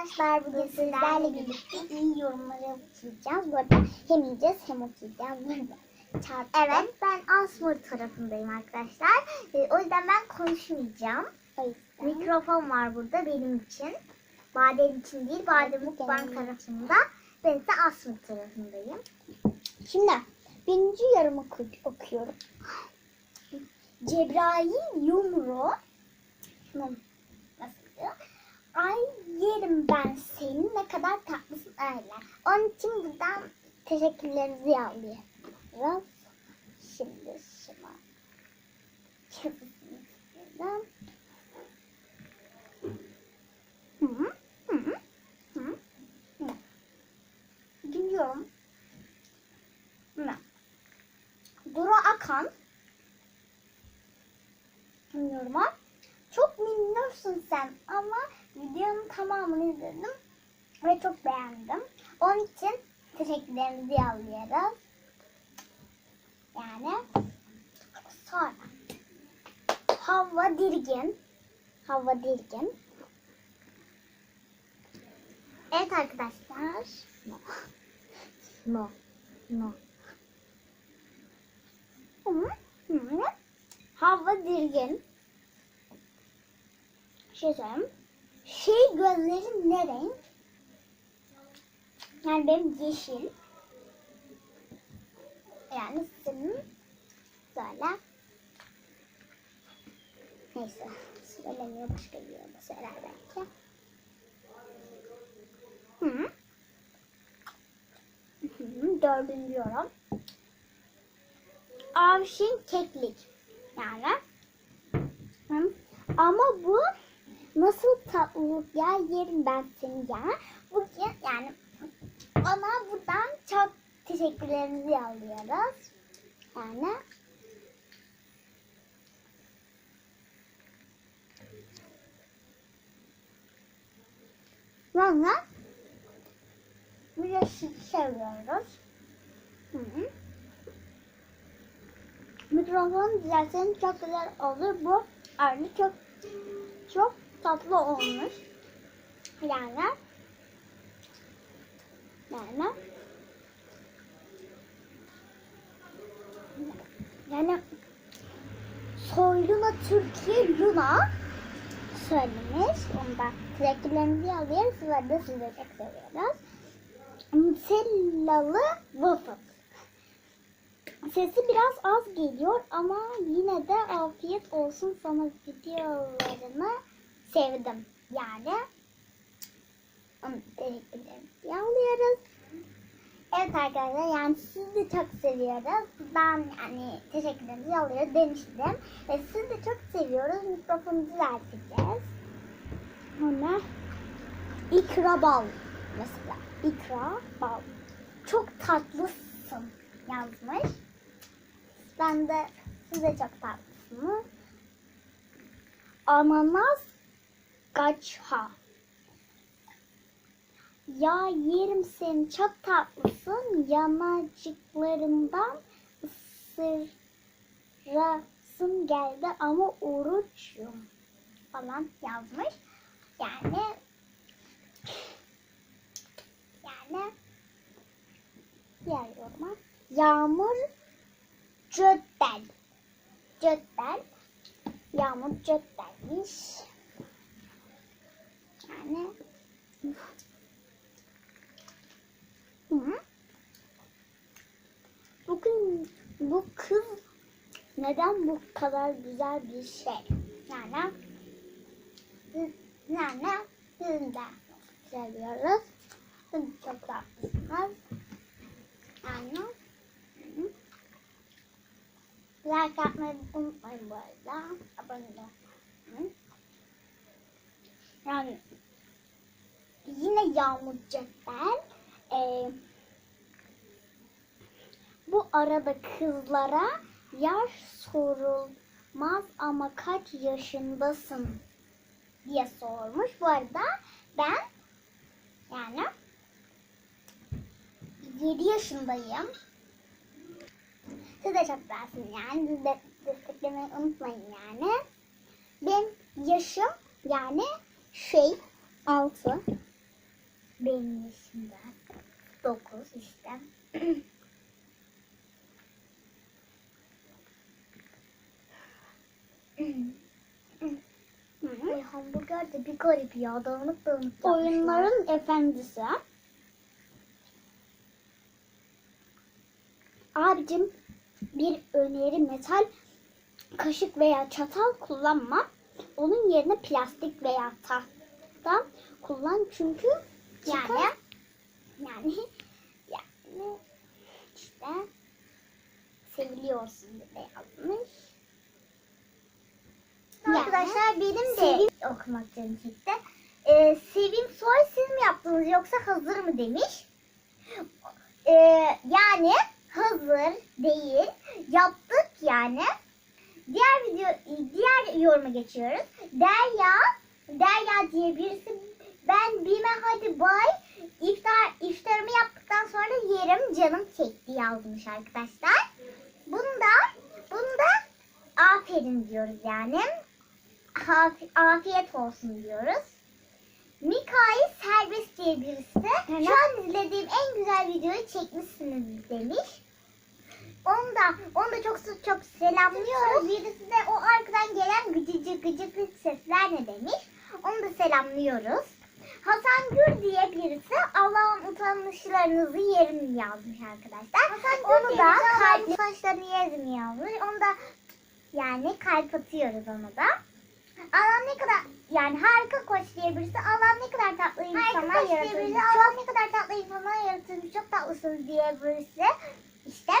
arkadaşlar bugün sizlerle birlikte iyi yorumları okuyacağız. Bu arada hem yiyeceğiz hem okuyacağız. Evet ben Asmur tarafındayım arkadaşlar. Ee, o yüzden ben konuşmayacağım. Mikrofon var burada benim için. Badem için değil, Badem Mukbang tarafında. Ben ise Asmur tarafındayım. Şimdi birinci yarım oku- okuyorum. Cebrail yumru. Diyor? Ay yerim ben seni ne kadar tatlısın öyle. Onun için buradan teşekkürlerinizi yolluyoruz. Şimdi şuna. Hı. Dinliyorum. Ne? Duru Akan. Dinliyorum ha. Çok minnoşsun sen ama tamamını izledim ve çok beğendim. Onun için teşekkürlerimizi yolluyoruz. Yani sonra Havva Dirgin Havva Dirgin Evet arkadaşlar No No No. Havva Dirgin şey söyleyeyim. Şey gözlerin ne renk? Yani benim yeşil. Yani senin böyle. Neyse. Söylemiyor başka bir yolda söyler belki. Hı. Hı, Dördüncü yorum. Avşin keklik. Yani. Hı. Ama bu nasıl tatlılık ya yerim ben seni ya. Bugün yani ona buradan çok teşekkürlerimizi yolluyoruz. Yani bir de süt seviyoruz. Hı -hı. Mikrofonu düzelseniz çok güzel olur. Bu arada çok çok tatlı olmuş. Yani yani yani Soyluna Türkiye Luna söylemiş. Onu da teşekkürlerimizi alıyoruz. Sizler de sizi çok seviyoruz. Nutellalı waffle. Sesi biraz az geliyor ama yine de afiyet olsun sana videolarını sevdim. Yani onu teşekkürlerimizi alıyoruz. Evet arkadaşlar yani sizi de çok seviyoruz. Ben yani teşekkürlerimizi alıyoruz demiştim. Ve sizi de çok seviyoruz. Mikrofonu düzelteceğiz. Sonra ikra bal mesela. İkra bal. Çok tatlısın yazmış. Ben de siz de çok tatlısınız. Ananas gaçha. Ya yerim seni çok tatlısın. Yanacıklarımdan ısırasım geldi ama oruçum falan yazmış. Yani yani diğer yoruma Yağmur Cöddel Cöddel Yağmur Cöddel'miş. Hı. Bugün bu kız neden bu kadar güzel bir şey? Yani sizin de seviyoruz. Çok tatlısınız. Yani like atmayı unutmayın bu arada. Abone olmayı. Yani yine Yağmur Cettel e, bu arada kızlara yaş sorulmaz ama kaç yaşındasın diye sormuş. Bu arada ben yani 7 yaşındayım. Siz de çok güzelsiniz yani. Siz de desteklemeyi unutmayın yani. Benim yaşım yani şey 6. Benim yaşımda. 9 işte. Ay, hamburger de bir garip ya. Dağınık dağınık Oyunların efendisi. Abicim bir öneri metal kaşık veya çatal kullanma. Onun yerine plastik veya tahta kullan çünkü yani yani yani işte seviliyorsun diye yazmış. Arkadaşlar benim de okumak canım çekti. Ee, Sevim soy siz mi yaptınız yoksa hazır mı demiş. Ee, yani hazır değil. Yaptık yani. Diğer video diğer yoruma geçiyoruz. Derya Derya diye birisi ben Bime hadi bay iftar iftarımı yaptıktan sonra yerim canım çekti yazmış arkadaşlar. Bunda bunda aferin diyoruz yani. Afi- afiyet olsun diyoruz. Mikail Serbest diye birisi şu an izlediğim en güzel videoyu çekmişsiniz demiş. Onu da, onu da çok çok selamlıyoruz. Birisi de o arkadan gelen gıcıcı gıcıklı sesler ne demiş. Onu da selamlıyoruz. Hasan Gür diye birisi Allah'ın utanmışlarınızı yerim yazmış arkadaşlar. Hasan onu da kalp saçlarını yerim yazmış. Onu da yani kalp atıyoruz onu da. Allah ne kadar yani harika koç diye birisi Allah ne kadar tatlı insanlar yaratılmış. Allah ne kadar tatlı insanlar yaratılmış. Çok tatlısınız diye birisi. İşte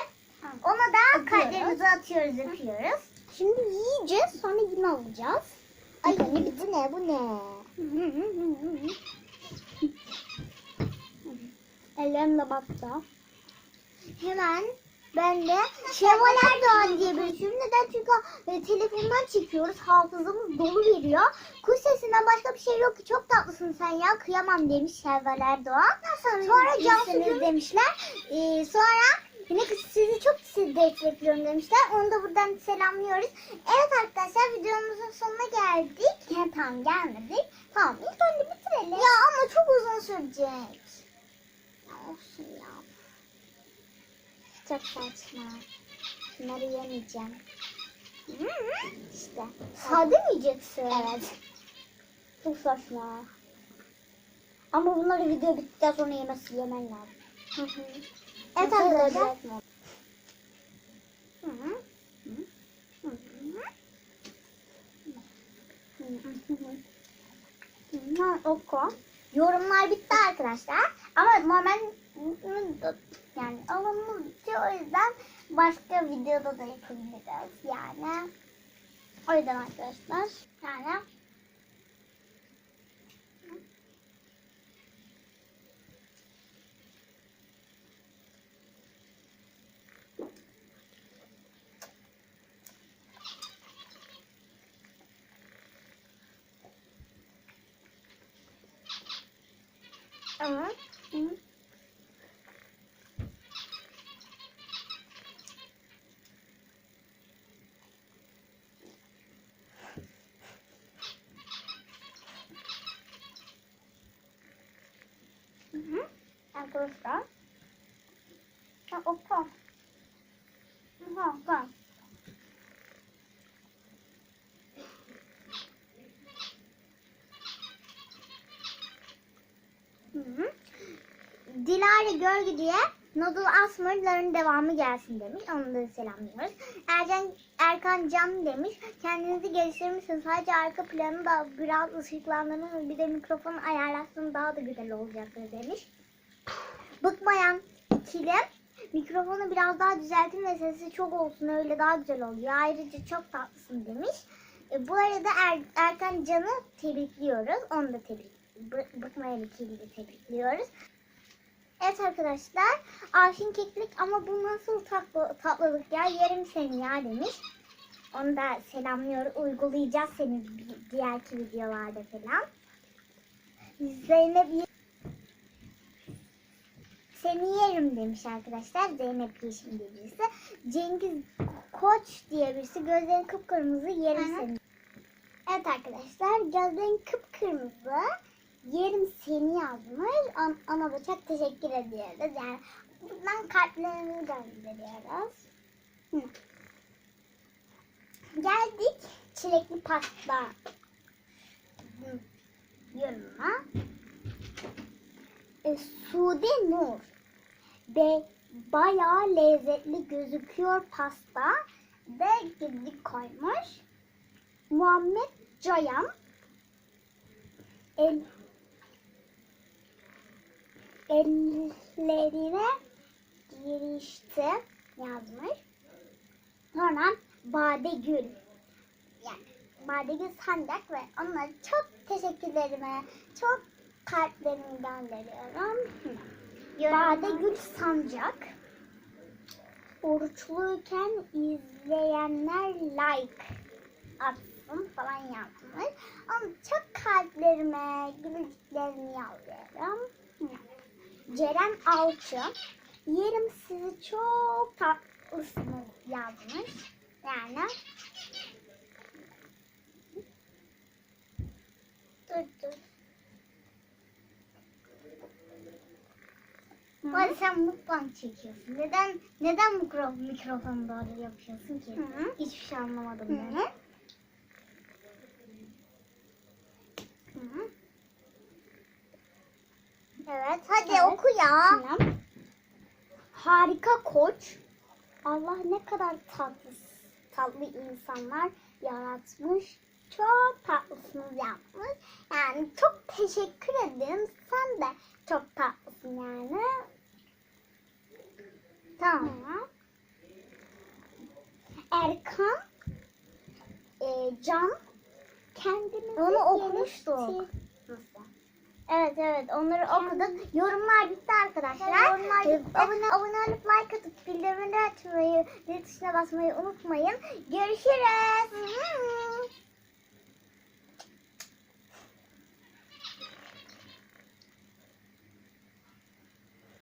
ona da kalplerimizi atıyoruz, öpüyoruz. Şimdi yiyeceğiz, sonra yine alacağız. Ay ne bitti ne bu ne? Ellerimle battı. Hemen ben de Şevval Erdoğan diye bir isim. Neden? Çünkü e, telefondan çekiyoruz. Hafızamız dolu veriyor. Kuş sesinden başka bir şey yok ki. Çok tatlısın sen ya. Kıyamam demiş Şevval Erdoğan. Sonra Cansu Gül demişler. E, sonra yine sizi çok sizi bekliyorum demişler. Onu da buradan selamlıyoruz. Evet arkadaşlar videomuzun sonuna geldik. Ya, tamam gelmedik. Tamam ilk önce bitirelim. Ya ama çok uzun sürecek. Ya olsun ya. Çok saçma. Bunları yemeyeceğim. İşte. Sade mi yiyeceksin? Evet. Çok saçma. Ama bunları video bittikten sonra yemesi yemen lazım. Hı hı. Hı. Ha, oku. Yorumlar bitti arkadaşlar. Ama normal yani alımlı o yüzden başka videoda da yapabiliriz yani. O yüzden arkadaşlar yani Evet. Hı. Hı. Arkadaşlar. Ha, opa. Dilara Gölgü diye Noodle Asmır'ların devamı gelsin demiş. Onu da selamlıyoruz. Ercan, Erkan Can demiş. Kendinizi geliştirmişsiniz. Sadece arka planı da biraz ışıklandırmışsınız. Bir de mikrofonu ayarlarsanız daha da güzel olacaktır demiş. Bıkmayan ikili mikrofonu biraz daha düzeltin ve sesi çok olsun öyle daha güzel oluyor. Ayrıca çok tatlısın demiş. E, bu arada er, Erkan Can'ı tebrikliyoruz. Onu da tebrik Bı- Bıkmayan ikiliyi de tebrikliyoruz. Evet arkadaşlar. Afin keklik ama bu nasıl tatlı, tatlılık ya yerim seni ya demiş. Onu da selamlıyor. Uygulayacağız seni diğerki videolarda falan. Zeynep seni yerim demiş arkadaşlar. Zeynep Yeşim diye birisi. Cengiz Koç diye birisi. Gözlerin kıpkırmızı yerim hı. seni. Evet arkadaşlar gözlerin kıpkırmızı yerim seni yazmış. An ona da çok teşekkür ediyoruz. Yani buradan kalplerimi gönderiyoruz. Hı. Geldik çilekli pasta Hı. E, Sude Nur. Be, bayağı lezzetli gözüküyor pasta. Ve gizli koymuş. Muhammed Cayan. El, ellerine girişti yazmış. Sonra Badegül. Yani Badegül Sancak ve onlara çok teşekkürlerimi, çok kalplerimi gönderiyorum. Badegül Sancak. Oruçluyken izleyenler like atsın falan yazmış. Ama çok kalplerime, gülücüklerimi yolluyorum. Ceren Alçı. Yerim sizi çok tatlısınız yazmış. Yani dur dur. Hadi sen mukbang çekiyorsun. Neden neden mikro, mikrofonu doğru yapıyorsun ki? Hı hı. Hiçbir şey anlamadım Hı ben. hı. Hı hı. Evet hadi Evet. Oku ya. Tamam. Harika koç. Allah ne kadar tatlı tatlı insanlar yaratmış. Çok tatlısınız yapmış. Yani çok teşekkür ederim. Sen de çok tatlısın yani. Tamam. Erkan e, Can kendimizi Onu okumuştuk. Nasıl? Evet evet onları okuduk. Yorumlar bitti arkadaşlar. Yorumlar Ee, bitti. Abone, abone olup like atıp bildirimleri açmayı, zil tuşuna basmayı unutmayın. Görüşürüz.